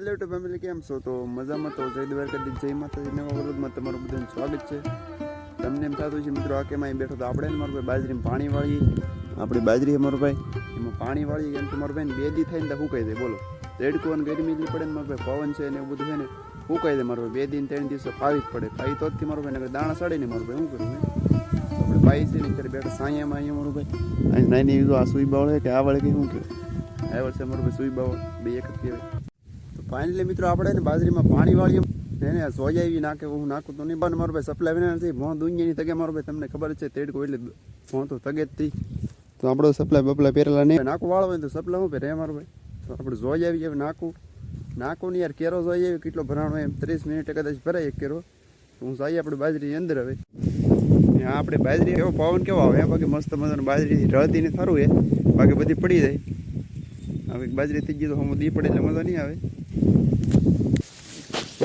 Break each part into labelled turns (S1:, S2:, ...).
S1: Hello two family કેમ છો? તો મજામાં તો જય દ્વારકાથી જય માતાજી, નવા વર્ગમાં તમારું બધાનું સ્વાગત છે. તમને એમ થતું છે મિત્રો, આ કેમ અહીં બેઠો તો આપણે મારો ભાઈ બાજરીમાં પાણી વાળીએ. આપણી બાજરી મારો ભાઈ, એમાં પાણી વાળીએ એમ તો મારો ભાઈ બે દી થાય ને તો સુકાઈ દે, બોલો. રેડકો અને ગરમી એટલી પડે ને મારો ભાઈ પવન છે ને એવું બધું છે ને સુકાઈ દે મારો ભાઈ, બે દિન ત્રણ દિવસો ફાવી જ પડે. ફાવી તો જ મારો ભાઈ દાણા સડે ને મારો ભાઈ શું કરું આપણે પાઈ છે ને ત્યારે બેઠા સાયામાં અહીંયા મારો ભાઈ. નાની આ સુઈ બાવળ કે આ વળે કે શું કહેવાય? આ વર્ષે મારો ભાઈ સુઈ બાવળ, બે એક જ કહેવાય. ફાઇનલી મિત્રો, આપણે બાજરીમાં પાણી વાળીએ. એને સોજાવી નાખે, હું નાખું તો નહીં પણ મારો ભાઈ સપ્લાય વિના નથી. ભોં દુનિયાની તગે મારો ભાઈ, તમને ખબર છે, તેડકો એટલે ભોં તો તગે જ થઈ તો આપણો સપ્લાય બપલાય પહેરેલા નહીં. નાખું વાળો હોય તો સપ્લાય હું પહેરે મારો ભાઈ. તો આપણે જોઈ આવી હવે નાખું. નાખું ને યાર, કેરો જોઈ આવી, કેટલો ભરાણો એમ. ત્રીસ મિનિટ કદાચ ભરાય એક કેરો. હું જઈએ આપણે બાજરી અંદર હવે. આપણે બાજરી, એવો પવન કેવો આવે બાકી મસ્ત મજાનું બાજરી રળતી ને સારું એ બાકી બધી પડી જાય. હવે બાજરી થઈ ગઈ તો હું દી પડે એટલે મજા નહીં આવે.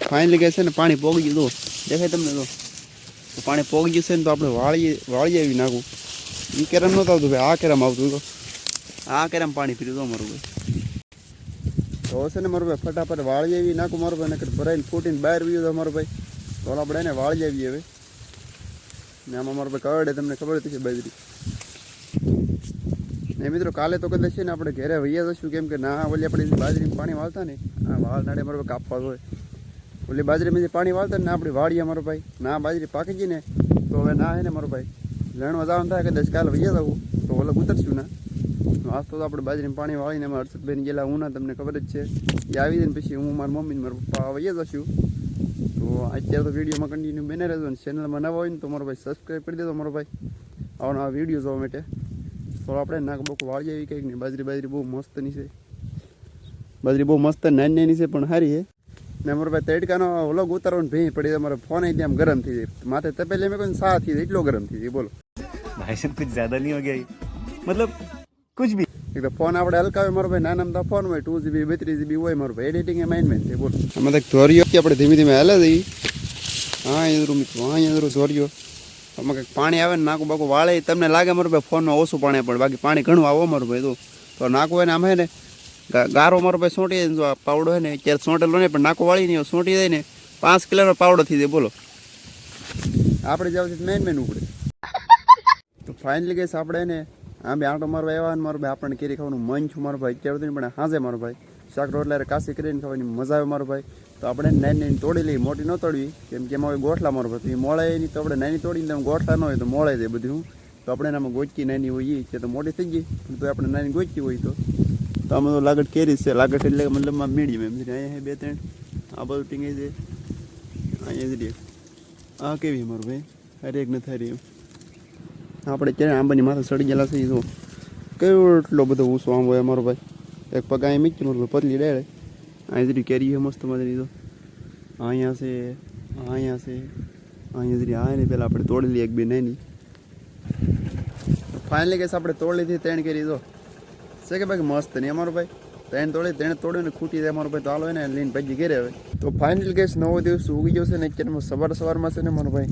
S1: ફાઇનલી કહે છે ને પાણી પોગી ગયું. તો દેખાય તમને તો. પાણી પોગી ગયું છે ને તો આપણે વાળીએ વાળી આવી નાખું. એ કેરમ નહોતું આવતું ભાઈ, આ કેરમ આવતું તો આ કેરમ પાણી પીધું તો મારું ભાઈ. તો છે ને મારું ભાઈ, ફટાફટ વાળી આવી નાખું મારું ભાઈ, નકર ભરાઈને ફૂટીને બહાર પીવું તો મારું ભાઈ. તો આપણે એને વાળી આવી હવે. ને આમાં મારું ભાઈ કવડે તમને ખબર હતી છે બાજરી? ને મિત્રો કાલે તો કદાચ છે ને આપણે ઘરે વૈયા જશું કેમ કે ના, ઓલી આપણે બાજરી પાણી વાળતા ને, આ વાળ નાડે મારો કાપવા હોય. ઓલી બાજરીમાં જે પાણી વાળતા ને આપણે વાળીએ મારો ભાઈ. ના બાજરી પાકી ગઈ ને, તો હવે ના હે ને મારો ભાઈ. લેણવા જવાનું થાય, કદાચ કાલે વૈયા જવું, તો ઓલો ઉતરશું ના. આજ તો આપણે બાજરીમાં પાણી વાળીને એમાં હર્ષદબેન ગયેલા, હું ના, તમને ખબર જ છે. એ આવી જઈને પછી હું, મારા મમ્મી મારા પપ્પા વૈયા જશું. તો અત્યારે તો વિડીયોમાં કન્ટિન્યુ બને રહેજો ને ચેનલમાં નવા હોય ને, તો મારો ભાઈ સબસ્ક્રાઈબ કરી દેજો મારો ભાઈ. આવા નવા વીડિયો જોવા માટે. તો આપણે નાક બોક વાળી એવી કંઈક નહીં. બાજરી બાજરી બહુ મસ્તની છે. બાજરી બહુ મસ્ત નાની નાની છે પણ સારી છે. ને અમારો ભાઈ તડકાનો ઓલોગ ઉતારવાનો ભીં પડી અમારો ફોન અહીં ત્યાં ગરમ થઈ જાય. માથે તપેલી અમે કોઈ સા થઈ જાય એટલો ગરમ થઈ જાય. બોલો.
S2: ભાઈ સાહેબ કુછ જ્યાદા નહીં હો ગયા મતલબ કુછ ભી
S1: એક તો ફોન આપણે હલકાવે. મારો ભાઈ નાના મોટા ફોન હોય ટુ જીબી બત્રીસ જીબી હોય મારો ભાઈ એડિટિંગ એ માઇન્ડમેન્ટ છે. બોલો. આમાં તો ધોરીઓ આપણે ધીમે ધીમે હાલે જઈએ હા એદરું મિત્રો હા એદરું ધોરીઓ. કંઈક પાણી આવે ને નાકું બાકું વાળે તમને લાગે મારું ભાઈ ફોનમાં ઓછું પાણી પડે બાકી પાણી ઘણું આવો મારો ભાઈ, તો. તો નાકું હોય ને આમ હે ને ગારો મારો ભાઈ સોંટી જાય જો આ પાવડો હોય ને ક્યારે સોંટેલો નહીં, પણ નાકું વાળી નહીં સોંટી જાય ને, પાંચ કિલોનો પાવડો થઈ જાય, બોલો. આપણે જાવ મેન મેન ઉપડે. તો ફાઇનલી ગેસ આપણે ને, આમ બે આંટો મારવા આવ્યા ને મારો ભાઈ, આપણને કેરી ખાવાનું મન છું મારો ભાઈ, અત્યારે પણ હાજે મારો ભાઈ. શાક રોટલા કાશી કરીને ખાવાની મજા આવે મારો ભાઈ. તો આપણે નાની નાની તોડી લઈ મોટી ન તોડવી. કેમ કે એમાં ગોઠલા મારો ભાઈ એ મોળે નહીં, તો આપણે નાની તોડીને તમે ગોઠલા ન હોય તો મોળે જાય બધું. તો આપણે એનામાં ગોચકી નાની હોય એ છે તો મોટી થઈ ગઈ. તો આપણે નાની ગોચકી હોય તો. તો આમાં તો લાગટ કેરી છે લાગટ એટલે મતલબમાં મીડિયમ મેમ અહીંયા બે ત્રણ, આ બધું ટીંગાઈ છે અહીંયા જ આ કેવી મારું ભાઈ? હરેક નથી હારી એમ. આપણે ક્યારે આંબાની માથે સડી ગયેલા છે જો કયો એટલો બધો ઊંચો આંબો હોય અમારો ભાઈ. એક પગ અહીંયા મીચી મારું પતલી ડેડે અહીં જરી કેરી છે મસ્ત મજાની તો અહીંયા છે અહીંયા છે અહીંયા જરી આ ને પહેલાં આપણે તોડેલી એક બે નાની ફાઇનલી કેસ આપણે તોડી લીધી ત્રણ કેરી જો છે કે ભાઈ મસ્ત નહીં અમારો ભાઈ ત્રણ તોડી ત્રણ તોડ્યું ને ખૂટી જાય અમારો ભાઈ તો હાલો ને લઈને ભાજી ઘેરે હવે તો ફાઇનલી કેસ નવો દિવસ ઉગી ગયો છે ને અત્યારે સવાર સવારમાં છે ને મારો ભાઈ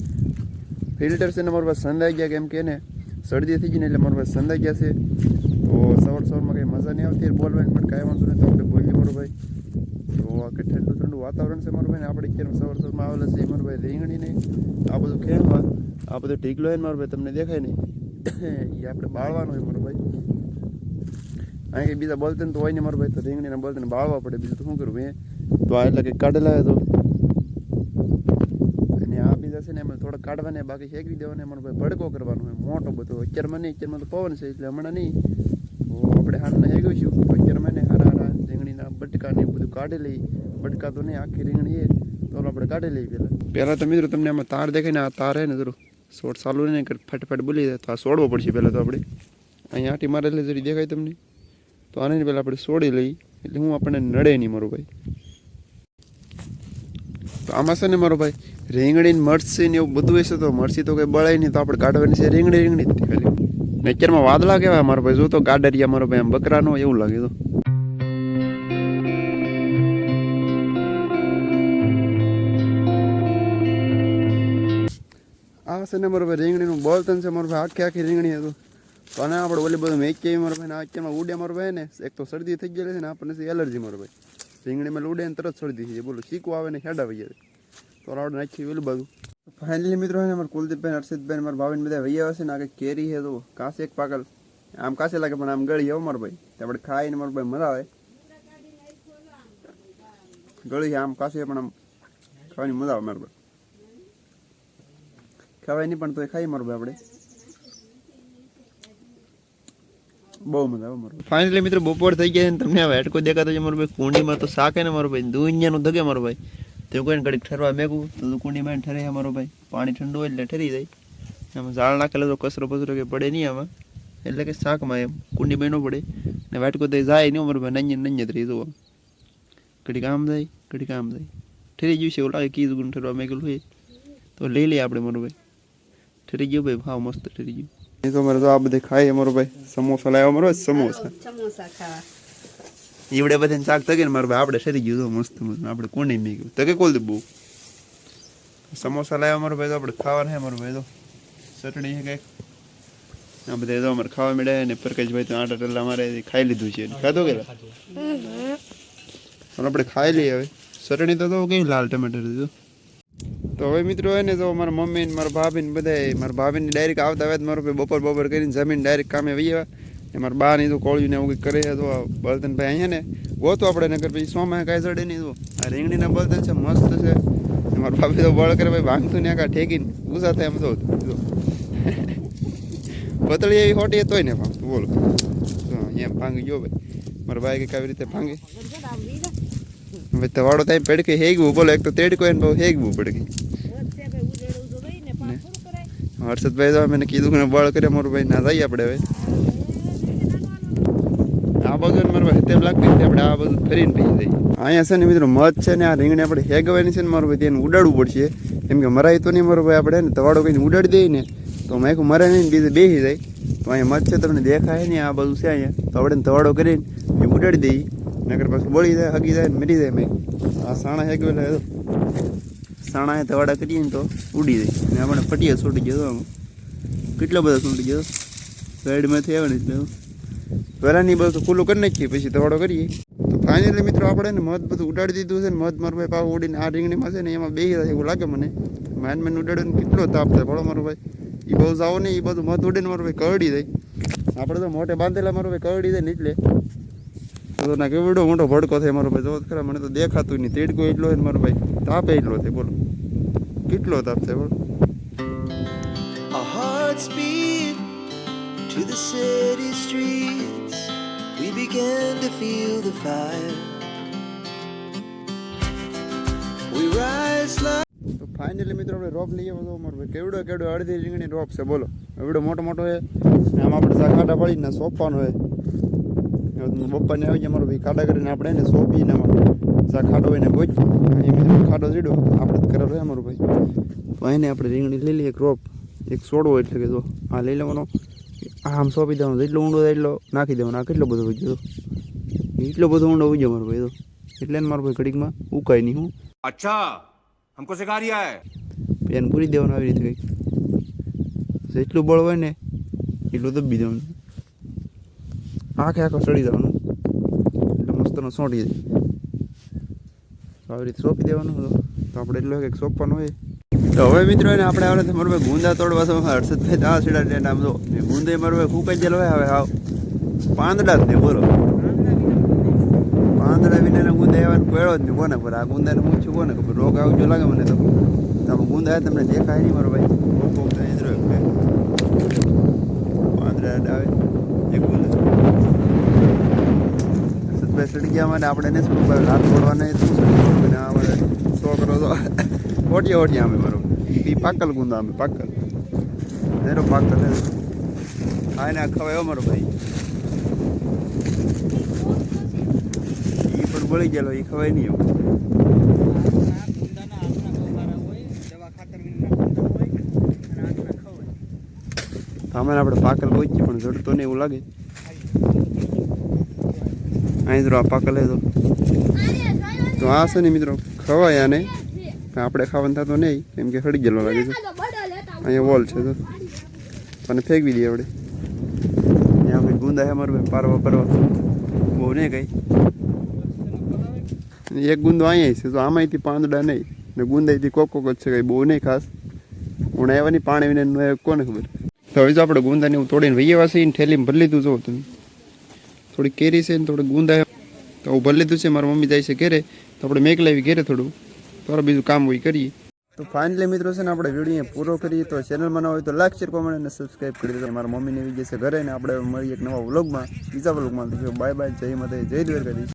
S1: ફિલ્ટર છે ને મારા ભાઈ સંધાઈ ગયા કેમ કે ને શરદી થઈ ગઈ ને એટલે મારો ભાઈ સંધાઈ ગયા છે તો સવાર સવારમાં કંઈ મજા નહીં આવતી બોલવાની પણ કાંઈ વાંધો નહીં તો આપણે બોલીએ મારો ભાઈ કે ઠંડુ ઠંડુ વાતાવરણ છે મારું ભાઈ આપણે અત્યારે સવાર સવારમાં આવેલા છે મારો ભાઈ રીંગણીને. આ બધું ખેવા આ બધું ઢીકલો હોય મારું ભાઈ, તમને દેખાય નહીં. એ આપણે બાળવાનું હોય મારું ભાઈ. અહીં કંઈ બીજા બોલતે તો હોય ને મારું ભાઈ, તો રીંગણીને બોલતે બાળવા પડે. બીજું તો શું કરું મેં? તો આ એટલે કંઈક કાઢેલા તો. અને આ બીજા ને એમાં થોડા કાઢવાને બાકી શેકવી દેવાને એમાં ભાઈ ભડકો કરવાનો હોય મોટો બધો. અત્યારમાં નહીં, અત્યારમાં તો પવન છે, એટલે હમણાં નહીં. આપણે હાલને હેગવીશું અત્યારમાં ને રીંગણીના બટકા ને બધું કાઢી લઈ, બટકા તો નહીં, આખી રીંગણી એ, તો આપણે કાઢી લઈએ પહેલાં. પહેલાં તો મિત્રો તમને આમાં તાર દેખાય ને, આ તાર હે ને જરૂર સોડ ચાલુ નહીં ફટફટ બોલી જાય તો આ સોડવો પડશે પહેલાં તો આપણે. અહીંયા આટી મારેલી જરી દેખાય તમને. તો આને પહેલાં આપણે સોડી લઈ, એટલે હું આપણને નડે નહીં મારું ભાઈ. તો આમાં છે ને મારો ભાઈ, રીંગણી ને મરચી ને એવું બધું હશે તો મરસી તો કંઈ બળાય નહીં, તો આપણે કાઢવાની છે રીંગણી રીંગણી જ ખાલી. નેચરમાં વાદળા કેવા મારો ભાઈ, જો તો ગાડરિયા મારો ભાઈ, આમ બકરાનો એવું લાગે તો. છે ને મારો ભાઈ રીંગણીનું બોલતન છે મારો ભાઈ આખી આખી રીંગણી હતું. તો આને આપણે ઓલી બધું મેચ કેવી મારો ભાઈ ને આ ઉડે મારો ભાઈ ને, એક તો શરદી થઈ ગયેલી છે ને, આપણને એલર્જી મારો ભાઈ. રીંગણીમાં ઉડે ને તરત શરદી થઈ છે બોલો શીખવું આવે ને હેડા વહી જાય. તો રાવડ નાખી ઓલું બધું. ફાઇનલી મિત્રો હોય ને મારા કુલદીપભાઈ હર્ષિતભાઈ મારા ભાવિન બધા વૈયા હશે ને આગળ કેરી છે તો કાસે એક પાકલ આમ કાંસે લાગે, પણ આમ ગળી આવે મારા ભાઈ. આપણે ખાઈને મારો ભાઈ મજા આવે. ગળી આમ કાંસે પણ આમ ખાવાની મજા આવે મારો ભાઈ. ખવાય નહીં, પણ તોય ખાઈ મારું આપણે બહુ મજા આવે મારું. ફાઇનલી મિત્રો, બપોર થઈ ગયા તમને હવે હેડકો દેખાતો છે મારો ભાઈ કુંડીમાં તો શાક ને મારો ભાઈ, દુનિયાનું ધગે મારો ભાઈ. તો કોઈને ઘડીક ઠરવા મેગું તો તું કુંડીમાં ઠરે મારો ભાઈ. પાણી ઠંડુ હોય એટલે ઠરી જાય. આમાં ઝાડ નાખેલો તો કચરો પસરો કે પડે નહીં આમાં. એટલે કે શાકમાં એમ, કુંડી ન પડે. ને વાટકો તો જાય નહીં મારો ભાઈ નંજે નંજે રહી જુઓ ઘડીક આમ જાય, ઘડીક આમ જાય. ઠરી ગયું છે એવું લાગે કીધું ઠરવા મેગેલું હોય તો લઈ લઈએ આપણે મારો ભાઈ. ઠરી ગયું ભાઈ ભાવ મસ્ત ઠરી ગયું એ તો મારે તો આ બધે ખાઈએ મારો ભાઈ સમોસા લાવ્યો મારો સમોસા
S3: સમોસા ખાવા
S1: ઈવડે બધાને શાક તકે ને મારો ભાઈ આપણે સરી ગયું તો મસ્ત મસ્ત આપણે કોને મેં ગયું તકે કોલ દીધું બહુ સમોસા લાવ્યા મારો ભાઈ તો આપણે ખાવાના હે મારો ભાઈ તો ચટણી છે કંઈક આ બધા તો અમારે ખાવા મળ્યા ને પરકેશભાઈ તો આટા ટલ્લા મારે ખાઈ લીધું છે ખાધો કે આપણે ખાઈ લઈએ હવે ચટણી તો તો કેવી લાલ ટમેટર દીધું તો હવે મિત્રો હોય ને તો મારા મમ્મી ને મારા ભાભી ને બધા મારા ભાભીને ડાયરેક્ટ આવતા આવે મારો ભાઈ બપોર બપોર કરીને જમીન ડાયરેક્ટ કામે વહી આવ્યા ને મારા બા ની તો કોળ્યું ને એવું કંઈક કરે તો બળતનભાઈ અહીંયા ને ગોતો આપણે નગર પછી સોમાં કાંઈ ચડે નહીં તો. આ રીંગણીના બળતન છે, મસ્ત છે. મારા ભાભી તો બળ કરે, ભાઈ ભાંગતું ને આખા ઠેકીને ગુસ્સા થાય એમ તો. પતળી એવી હોટી તોય ને ભાંગતું. બોલો. અહીંયા ભાંગી ગયો ભાઈ. મારા ભાઈ કંઈક આવી રીતે ભાંગે. હવે તવાડો ત્યાં પડકે હેગવું બોલો એક તો તેડકો એને બહુ હેગવું પડકે હર્ષદભાઈ તો મેં કીધું કે બળ કરે મારું ભાઈ ના જઈએ આપણે હવે આ બાજુ મારું ભાઈ તેમ લાગતું નથી આપણે આ બધું ફરીને પી જઈએ અહીંયા છે ને મિત્રો મધ છે ને આ રીંગણી આપણે હેગવાની છે ને મારું ભાઈ તેને ઉડાડવું પડશે કેમ કે મરાય તો નહીં મારું ભાઈ આપણે ને તવાડો કહીને ઉડાડી દઈએ ને તો માયકું મરે નહીં બીજે બેસી જાય તો અહીંયા મધ છે તમને દેખાય નહીં આ બધું છે અહીંયા તો આપણે તવાડો કરીને એ ઉડાડી દઈએ નગર પાછું બળી જાય, હગી જાય મરી જાય મેં. આ સાણા હેગવેલા વેલા સાણા એ તવાડા કરીએ ને તો ઉડી જાય. અને આપણે ફટીએ છૂટી ગયો આમ. કેટલો બધો છૂટી ગયો? સાઈડમાંથી આવે ને એટલે પહેલાંની બધું ખુલ્લું કરી નાખીએ, પછી તવાડો કરીએ. તો ફાઇનલી મિત્રો આપણે ને મધ બધું ઉડાડી દીધું છે ને, મધ મારું ભાઈ પાવ ઉડીને આ રીંગણીમાં છે ને એમાં બે જાય એવું લાગે મને. માન મેન ઉડાડ્યો કેટલો તાપ થાય ભણો મારું ભાઈ. એ બહુ જાઓ ને એ બધું મધ ઉડીને મારું ભાઈ કરડી જાય આપણે તો મોટે બાંધેલા મારું ભાઈ કરડી જાય ને તો ના કેવડો મોટો ભડકો થાય મારો ભાઈ. જોત ખરા મને તો દેખાતું નહીં. તેડકો એટલો હોય ને મારો ભાઈ. તાપે એટલો થાય બોલો. કેટલો તાપ છે બોલો.
S4: To the city streets. We began to feel the fire. We rise like
S1: તો ફાઇનલી મિત્રો આપણે રોપ લઈએ બધો. અમારો ભાઈ કેવડો કેવડો અડધી રીંગણી રોપ છે બોલો. એવડો મોટો મોટો છે. આમ આમાં આપણે સાકાટા પડીને સોંપવાનો હોય પપ્પાને આવી ગયા મારો ભાઈ ખાડા કરીને આપણે એને સોંપી ને સા ખાડો હોય ને અહીં ખાડો ચડ્યો આપણે કરેલો હોય અમારો ભાઈ. તો એને આપણે રીંગણી લઈ લઈએ ક્રોપ એક છોડવો એટલે કે જો આ લઈ લેવાનો. આમ સોંપી દેવાનો એટલો ઊંડો થાય એટલો નાખી દેવાનો. આ કેટલો બધો ઉજ્યો એટલો બધો ઊંડો ઉજ્યો મારો ભાઈ તો. એટલે ને મારો ભાઈ ઘડીકમાં ઉકાય નહીં હું.
S5: અચ્છા હમકો સિખા રહ્યા હે
S1: પેન પૂરી દેવાનો આવી રીતે કંઈક. જેટલું બળ હોય ને એટલું દબી દેવાનું. આખે આખો સડી જવાનું. એટલે મસ્તનો સોંટી જાય આવી રીતે સોંપી દેવાનું તો આપણે એટલો કંઈક સોંપવાનું હોય. તો હવે મિત્રો એને આપણે આવે તો ભાઈ ગુંદા તોડવા તો હર્ષદભાઈ તો સીડા ને આમ તો ગુંદે મારું ફૂંકાઈ ગયેલો હોય. હવે આવ. પાંદડા જ ને બોલો. પાંદડા વિના ગુંદા એવા પેળો જ નહીં કોને પર આ ગુંદાને હું છું કોને ખબર? રોગ આવજો લાગે મને તો. ગુંદા તમને દેખાય નહીં મારો ભાઈ કોક કોક તો ઇધરો પાંદડા આવે એક ગુંદા સતભાઈ સડી આપણે એને શું હાથ તોડવાના શું સડી અમારે તો ઓટીએ ઓટીએ અમે મારો. એ પાકલ ગુંદા અમે, પાકલ. નેરો પાકલ હા એને ખવાયો અમારો ભાઈ. એ પણ બળી ગયેલો એ ખવાય નહીં એવું સામાન આપણે પાકલ પહોંચી પણ જડતો નહીં એવું લાગે. અહીં જો આ પાક હે તો તો આ છે ને મિત્રો, ખવાય આને પણ આપણે ખાવાનું થતો નહીં, કેમ કે હળી ગયેલો લાગે છે. અહીંયા વોલ છે તો અને ફેંકવી દઈએ આપણે. અહીંયા ભાઈ ગુંદા છે મારું ભાઈ, પારવા પારવા. બહુ નહીં કઈ. એક ગુંદો અહીંયા છે તો આમાંયથી પાંદડા નહીં. ને ગુંદાઈથી કોક કોક જ છે કંઈ, બહુ નહીં ખાસ. હું આવવાની પાણી વિને કોને ખબર? તો હવે જો આપણે ગુંદાને એવું તોડીને વહીએ વાસી ઠેલીમાં ભરી લીધું, જો તમે. થોડી કેરી છે ને થોડી ગુંદા. તો ભલે લીધું છે, મારા મમ્મી જાય છે ઘેરે, તો આપણે મેક લાવી ઘેરે થોડું. તો બીજું કામ હોય કરીએ. તો ફાઇનલી મિત્રો છે ને આપણે વીડિયો પૂરો કરીએ. તો ચેનલમાં ન હોય તો લાઈક શેર કોમેન્ટ અને સબસ્ક્રાઈબ કરી દેજો. મારા મમ્મીને એવી જશે ઘરે ને આપણે મળીએ એક નવા વ્લોગમાં બીજા વ્લોગમાં બાય બાય જય માતા જય દ્વારકાધીશ.